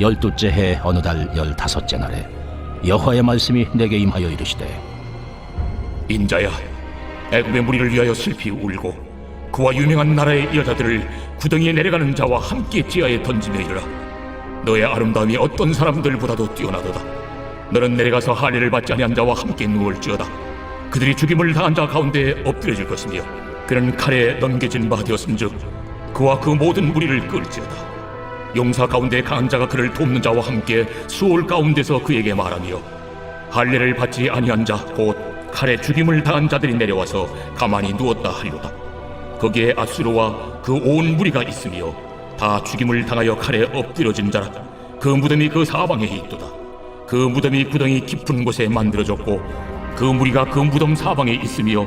열두째 해 어느 달 열다섯째 날에 여호와의 말씀이 내게 임하여 이르시되 인자야, 애굽의 무리를 위하여 슬피 울고 그와 유명한 나라의 여자들을 구덩이에 내려가는 자와 함께 지하에 던지며 이르라. 너의 아름다움이 어떤 사람들보다도 뛰어나도다. 너는 내려가서 할례를 받지 아니한 자와 함께 누울지어다. 그들이 죽임을 당한 자 가운데 엎드려질 것이며 그는 칼에 넘겨진 바 되었은즉 그와 그 모든 무리를 끌지어다. 용사 가운데 강한 자가 그를 돕는 자와 함께 수월 가운데서 그에게 말하며 할례를 받지 아니한 자 곧 칼에 죽임을 당한 자들이 내려와서 가만히 누웠다 하리로다. 거기에 아수르와 그 온 무리가 있으며 다 죽임을 당하여 칼에 엎드려진 자라. 그 무덤이 그 사방에 있도다. 그 무덤이 구덩이 깊은 곳에 만들어졌고 그 무리가 그 무덤 사방에 있으며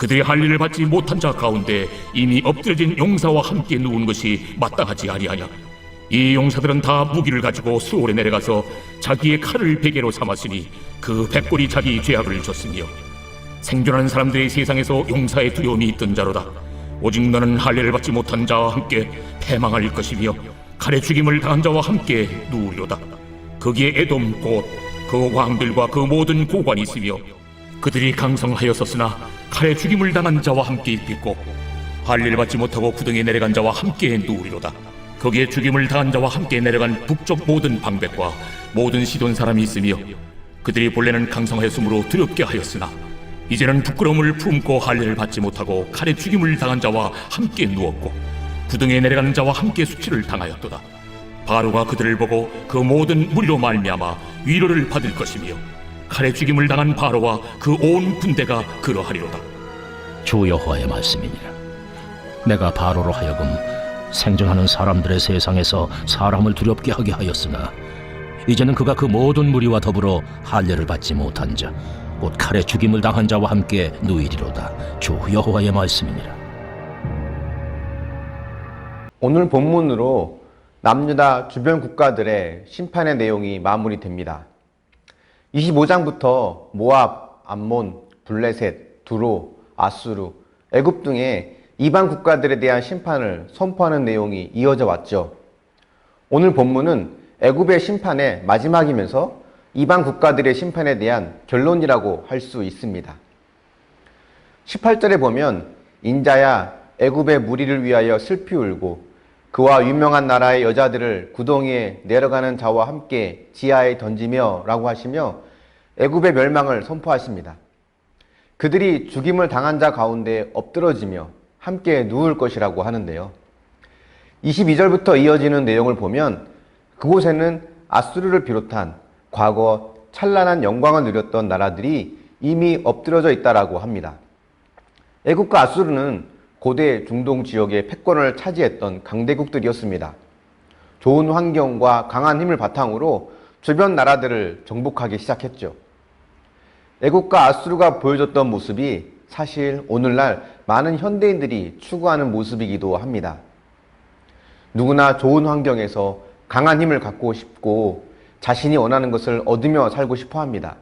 그들이 할례를 받지 못한 자 가운데 이미 엎드려진 용사와 함께 누운 것이 마땅하지 아니하냐. 이 용사들은 다 무기를 가지고 수월에 내려가서 자기의 칼을 베개로 삼았으니 그 백골이 자기 죄악을 졌으며 생존하는 사람들의 세상에서 용사의 두려움이 있던 자로다. 오직 너는 할례를 받지 못한 자와 함께 패망할 것이며 칼에 죽임을 당한 자와 함께 누우리로다. 거기에 에돔 곧그 왕들과 그 모든 고관이 있으며 그들이 강성하였었으나 칼에 죽임을 당한 자와 함께 있겠고 할례를 받지 못하고 구덩이에 내려간 자와 함께 누우리로다. 거기에 죽임을 당한 자와 함께 내려간 북쪽 모든 방백과 모든 시돈 사람이 있으며 그들이 본래는 강성하였으므로 두렵게 하였으나 이제는 부끄러움을 품고 할례를 받지 못하고 칼에 죽임을 당한 자와 함께 누웠고 구덩이에 내려가는 자와 함께 수치를 당하였도다. 바로가 그들을 보고 그 모든 무리로 말미암아 위로를 받을 것이며 칼에 죽임을 당한 바로와 그 온 군대가 그러하리로다. 주 여호와의 말씀이니라 내가 바로로 하여금 생존하는 사람들의 세상에서 사람을 두렵게 하게 하였으나 이제는 그가 그 모든 무리와 더불어 할례를 받지 못한 자 곧 칼에 죽임을 당한 자와 함께 누이리로다 주 여호와의 말씀이니라 오늘 본문으로 남유다 주변 국가들의 심판의 내용이 마무리됩니다. 25장부터 모압, 암몬, 블레셋, 두로, 아수르, 애굽 등의 이방 국가들에 대한 심판을 선포하는 내용이 이어져 왔죠. 오늘 본문은 애굽의 심판의 마지막이면서 이방 국가들의 심판에 대한 결론이라고 할 수 있습니다. 18절에 보면 인자야 애굽의 무리를 위하여 슬피 울고 그와 유명한 나라의 여자들을 구덩이에 내려가는 자와 함께 지하에 던지며 라고 하시며 애굽의 멸망을 선포하십니다. 그들이 죽임을 당한 자 가운데 엎드러지며 함께 누울 것이라고 하는데요. 22절부터 이어지는 내용을 보면 그곳에는 아수르를 비롯한 과거 찬란한 영광을 누렸던 나라들이 이미 엎드려져 있다라고 합니다. 애국과 아수르는 고대 중동 지역의 패권을 차지했던 강대국들이었습니다. 좋은 환경과 강한 힘을 바탕으로 주변 나라들을 정복하기 시작했죠. 애국과 아수르가 보여줬던 모습이 사실 오늘날 많은 현대인들이 추구하는 모습이기도 합니다. 누구나 좋은 환경에서 강한 힘을 갖고 싶고 자신이 원하는 것을 얻으며 살고 싶어 합니다.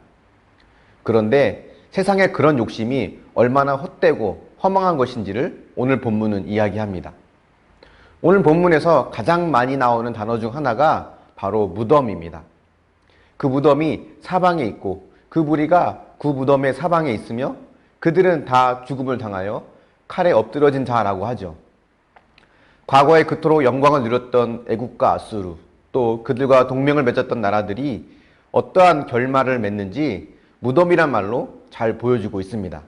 그런데 세상에 그런 욕심이 얼마나 헛되고 허망한 것인지를 오늘 본문은 이야기합니다. 오늘 본문에서 가장 많이 나오는 단어 중 하나가 바로 무덤입니다. 그 무덤이 사방에 있고 그 무리가 그 무덤의 사방에 있으며 그들은 다 죽음을 당하여 칼에 엎드러진 자라고 하죠. 과거에 그토록 영광을 누렸던 애국과 아수르 또 그들과 동맹을 맺었던 나라들이 어떠한 결말을 맺는지 무덤이란 말로 잘 보여주고 있습니다.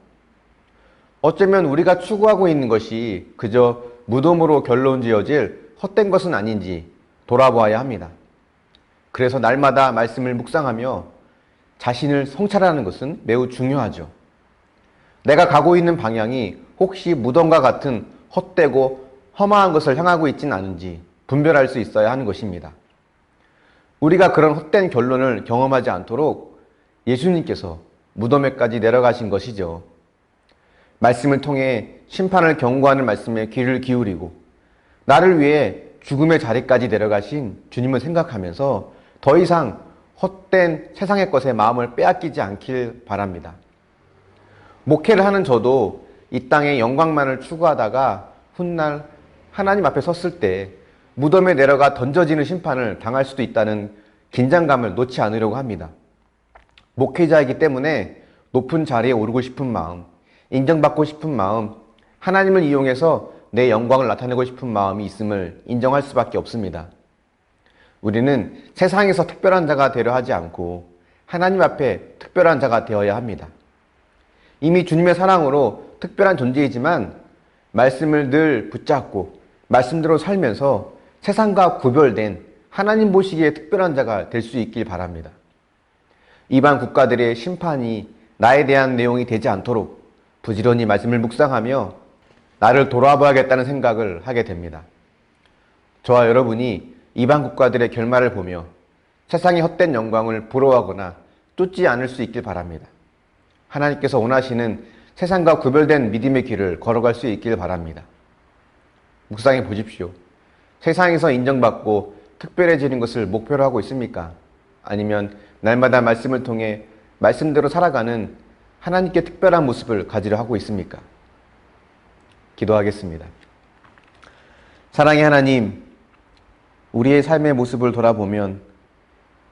어쩌면 우리가 추구하고 있는 것이 그저 무덤으로 결론 지어질 헛된 것은 아닌지 돌아보아야 합니다. 그래서 날마다 말씀을 묵상하며 자신을 성찰하는 것은 매우 중요하죠. 내가 가고 있는 방향이 혹시 무덤과 같은 헛되고 험한 것을 향하고 있지는 않은지 분별할 수 있어야 하는 것입니다. 우리가 그런 헛된 결론을 경험하지 않도록 예수님께서 무덤에까지 내려가신 것이죠. 말씀을 통해 심판을 경고하는 말씀에 귀를 기울이고 나를 위해 죽음의 자리까지 내려가신 주님을 생각하면서 더 이상 헛된 세상의 것에 마음을 빼앗기지 않길 바랍니다. 목회를 하는 저도 이 땅의 영광만을 추구하다가 훗날 하나님 앞에 섰을 때 무덤에 내려가 던져지는 심판을 당할 수도 있다는 긴장감을 놓지 않으려고 합니다. 목회자이기 때문에 높은 자리에 오르고 싶은 마음, 인정받고 싶은 마음, 하나님을 이용해서 내 영광을 나타내고 싶은 마음이 있음을 인정할 수밖에 없습니다. 우리는 세상에서 특별한 자가 되려 하지 않고 하나님 앞에 특별한 자가 되어야 합니다. 이미 주님의 사랑으로 특별한 존재이지만 말씀을 늘 붙잡고 말씀대로 살면서 세상과 구별된 하나님 보시기에 특별한 자가 될 수 있길 바랍니다. 이방 국가들의 심판이 나에 대한 내용이 되지 않도록 부지런히 말씀을 묵상하며 나를 돌아봐야겠다는 생각을 하게 됩니다. 저와 여러분이 이방 국가들의 결말을 보며 세상의 헛된 영광을 부러워하거나 쫓지 않을 수 있길 바랍니다. 하나님께서 원하시는 세상과 구별된 믿음의 길을 걸어갈 수 있길 바랍니다. 묵상해 보십시오. 세상에서 인정받고 특별해지는 것을 목표로 하고 있습니까? 아니면 날마다 말씀을 통해 말씀대로 살아가는 하나님께 특별한 모습을 가지려 하고 있습니까? 기도하겠습니다. 사랑의 하나님, 우리의 삶의 모습을 돌아보면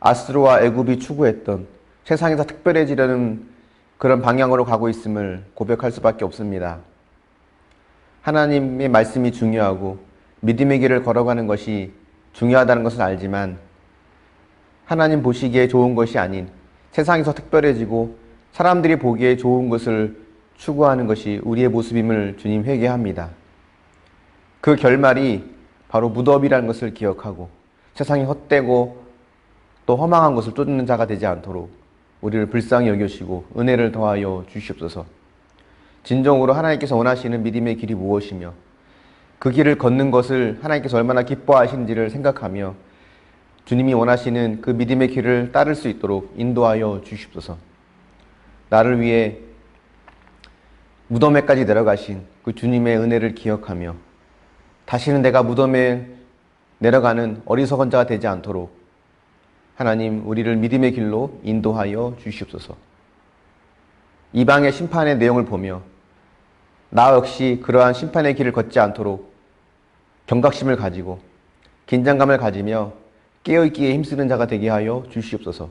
아스로와 애굽이 추구했던 세상에서 특별해지려는 그런 방향으로 가고 있음을 고백할 수밖에 없습니다. 하나님의 말씀이 중요하고 믿음의 길을 걸어가는 것이 중요하다는 것을 알지만 하나님 보시기에 좋은 것이 아닌 세상에서 특별해지고 사람들이 보기에 좋은 것을 추구하는 것이 우리의 모습임을 주님 회개합니다. 그 결말이 바로 무덤이라는 것을 기억하고 세상이 헛되고 또 허망한 것을 쫓는 자가 되지 않도록 우리를 불쌍히 여겨시고 은혜를 더하여 주시옵소서. 진정으로 하나님께서 원하시는 믿음의 길이 무엇이며 그 길을 걷는 것을 하나님께서 얼마나 기뻐하시는지를 생각하며 주님이 원하시는 그 믿음의 길을 따를 수 있도록 인도하여 주시옵소서. 나를 위해 무덤에까지 내려가신 그 주님의 은혜를 기억하며 다시는 내가 무덤에 내려가는 어리석은 자가 되지 않도록 하나님 우리를 믿음의 길로 인도하여 주시옵소서. 이방의 심판의 내용을 보며 나 역시 그러한 심판의 길을 걷지 않도록 경각심을 가지고 긴장감을 가지며 깨어있기에 힘쓰는 자가 되게 하여 주시옵소서.